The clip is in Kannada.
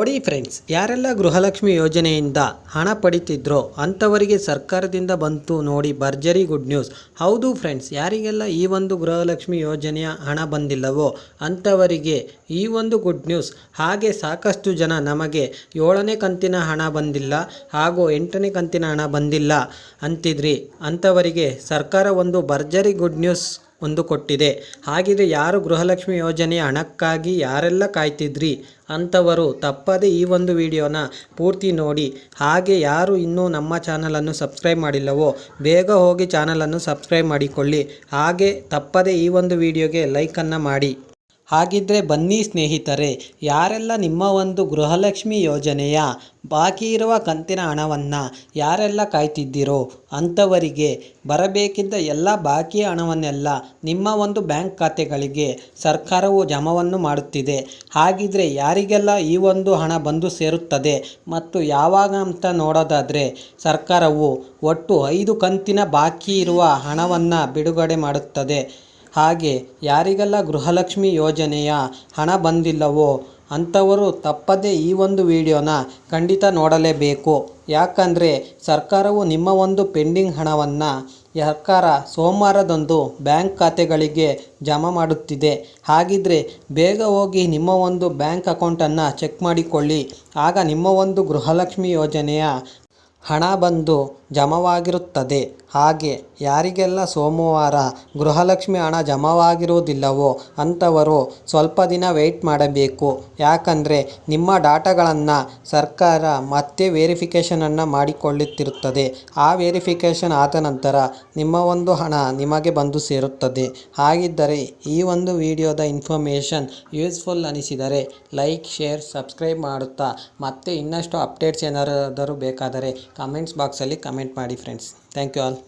ನೋಡಿ ಫ್ರೆಂಡ್ಸ್, ಯಾರೆಲ್ಲ ಗೃಹಲಕ್ಷ್ಮಿ ಯೋಜನೆಯಿಂದ ಹಣ ಪಡಿತಿದ್ರೋ ಅಂಥವರಿಗೆ ಸರ್ಕಾರದಿಂದ ಬಂತು ನೋಡಿ ಭರ್ಜರಿ ಗುಡ್ ನ್ಯೂಸ್. ಹೌದು ಫ್ರೆಂಡ್ಸ್, ಯಾರಿಗೆಲ್ಲ ಈ ಒಂದು ಗೃಹಲಕ್ಷ್ಮಿ ಯೋಜನೆಯ ಹಣ ಬಂದಿಲ್ಲವೋ ಅಂಥವರಿಗೆ ಈ ಒಂದು ಗುಡ್ ನ್ಯೂಸ್. ಹಾಗೆ ಸಾಕಷ್ಟು ಜನ ನಮಗೆ ಏಳನೇ ಕಂತಿನ ಹಣ ಬಂದಿಲ್ಲ, ಹಾಗೂ ಎಂಟನೇ ಕಂತಿನ ಹಣ ಬಂದಿಲ್ಲ ಅಂತಿದ್ರಿ. ಅಂಥವರಿಗೆ ಸರ್ಕಾರ ಒಂದು ಭರ್ಜರಿ ಗುಡ್ ನ್ಯೂಸ್ ಒಂದು ಕೊಟ್ಟಿದೆ. ಹಾಗಿದ್ರೆ ಯಾರು ಗೃಹಲಕ್ಷ್ಮಿ ಯೋಜನೆಯ ಹಣಕ್ಕಾಗಿ ಯಾರೆಲ್ಲ ಕಾಯ್ತಿದ್ರಿ? ಅಂಥವರು ತಪ್ಪದೆ ಈ ಒಂದು ವಿಡಿಯೋನ ಪೂರ್ತಿ ನೋಡಿ. ಹಾಗೆ ಯಾರು ಇನ್ನೂ ನಮ್ಮ ಚಾನಲನ್ನು ಸಬ್ಸ್ಕ್ರೈಬ್ ಮಾಡಿಲ್ಲವೋ, ಬೇಗ ಹೋಗಿ ಚಾನಲನ್ನು ಸಬ್ಸ್ಕ್ರೈಬ್ ಮಾಡಿಕೊಳ್ಳಿ. ಹಾಗೆ ತಪ್ಪದೆ ಈ ಒಂದು ವಿಡಿಯೋಗೆ ಲೈಕನ್ನು ಮಾಡಿ. ಹಾಗಿದ್ರೆ ಬನ್ನಿ ಸ್ನೇಹಿತರೆ, ಯಾರೆಲ್ಲ ನಿಮ್ಮ ಒಂದು ಗೃಹಲಕ್ಷ್ಮಿ ಯೋಜನೆಯ ಬಾಕಿ ಇರುವ ಕಂತಿನ ಹಣವನ್ನು ಯಾರೆಲ್ಲ ಕಾಯ್ತಿದ್ದೀರೋ ಅಂಥವರಿಗೆ ಬರಬೇಕಿದ್ದ ಎಲ್ಲ ಬಾಕಿ ಹಣವನ್ನೆಲ್ಲ ನಿಮ್ಮ ಒಂದು ಬ್ಯಾಂಕ್ ಖಾತೆಗಳಿಗೆ ಸರ್ಕಾರವು ಜಮವನ್ನು ಮಾಡುತ್ತಿದೆ. ಹಾಗಿದ್ರೆ ಯಾರಿಗೆಲ್ಲ ಈ ಒಂದು ಹಣ ಬಂದು ಸೇರುತ್ತದೆ ಮತ್ತು ಯಾವಾಗ ಅಂತ ನೋಡೋದಾದರೆ ಸರ್ಕಾರವು ಒಟ್ಟು ಐದು ಕಂತಿನ ಬಾಕಿ ಇರುವ ಹಣವನ್ನು ಬಿಡುಗಡೆ ಮಾಡುತ್ತದೆ. ಹಾಗೆ ಯಾರಿಗೆಲ್ಲ ಗೃಹಲಕ್ಷ್ಮಿ ಯೋಜನೆಯ ಹಣ ಬಂದಿಲ್ಲವೋ ಅಂಥವರು ತಪ್ಪದೇ ಈ ಒಂದು ವಿಡಿಯೋನ ಖಂಡಿತ ನೋಡಲೇಬೇಕು. ಯಾಕಂದರೆ ಸರ್ಕಾರವು ನಿಮ್ಮ ಒಂದು ಪೆಂಡಿಂಗ್ ಹಣವನ್ನು ಸರ್ಕಾರ ಸೋಮವಾರದಂದು ಬ್ಯಾಂಕ್ ಖಾತೆಗಳಿಗೆ ಜಮಾ ಮಾಡುತ್ತಿದೆ. ಹಾಗಿದ್ರೆ ಬೇಗ ಹೋಗಿ ನಿಮ್ಮ ಒಂದು ಬ್ಯಾಂಕ್ ಅಕೌಂಟನ್ನು ಚೆಕ್ ಮಾಡಿಕೊಳ್ಳಿ. ಆಗ ನಿಮ್ಮ ಒಂದು ಗೃಹಲಕ್ಷ್ಮಿ ಯೋಜನೆಯ ಹಣ ಬಂದು ಜಮವಾಗಿರುತ್ತದೆ. ಹಾಗೆ ಯಾರಿಗೆಲ್ಲ ಸೋಮವಾರ ಗೃಹಲಕ್ಷ್ಮಿ ಹಣ ಜಮವಾಗಿರುವುದಿಲ್ಲವೋ ಅಂಥವರು ಸ್ವಲ್ಪ ದಿನ ವೆಯ್ಟ್ ಮಾಡಬೇಕು. ಯಾಕಂದರೆ ನಿಮ್ಮ ಡಾಟಾಗಳನ್ನು ಸರ್ಕಾರ ಮತ್ತೆ ವೇರಿಫಿಕೇಷನನ್ನು ಮಾಡಿಕೊಳ್ಳುತ್ತಿರುತ್ತದೆ. ಆ ವೇರಿಫಿಕೇಷನ್ ಆದ ನಂತರ ನಿಮ್ಮ ಒಂದು ಹಣ ನಿಮಗೆ ಬಂದು ಸೇರುತ್ತದೆ. ಹಾಗಿದ್ದರೆ ಈ ಒಂದು ವಿಡಿಯೋದ ಇನ್ಫಾರ್ಮೇಷನ್ ಯೂಸ್ಫುಲ್ ಅನಿಸಿದರೆ ಲೈಕ್ ಶೇರ್ ಸಬ್ಸ್ಕ್ರೈಬ್ ಮಾಡುತ್ತಾ ಮತ್ತೆ ಇನ್ನಷ್ಟು ಅಪ್ಡೇಟ್ಸ್ ಏನಾದರೂ ಬೇಕಾದರೆ ಕಮೆಂಟ್ಸ್ ಬಾಕ್ಸಲ್ಲಿ ಕಮೆಂಟ್ ಮಾಡಿ ಫ್ರೆಂಡ್ಸ್ ಥ್ಯಾಂಕ್ ಯು ಆಲ್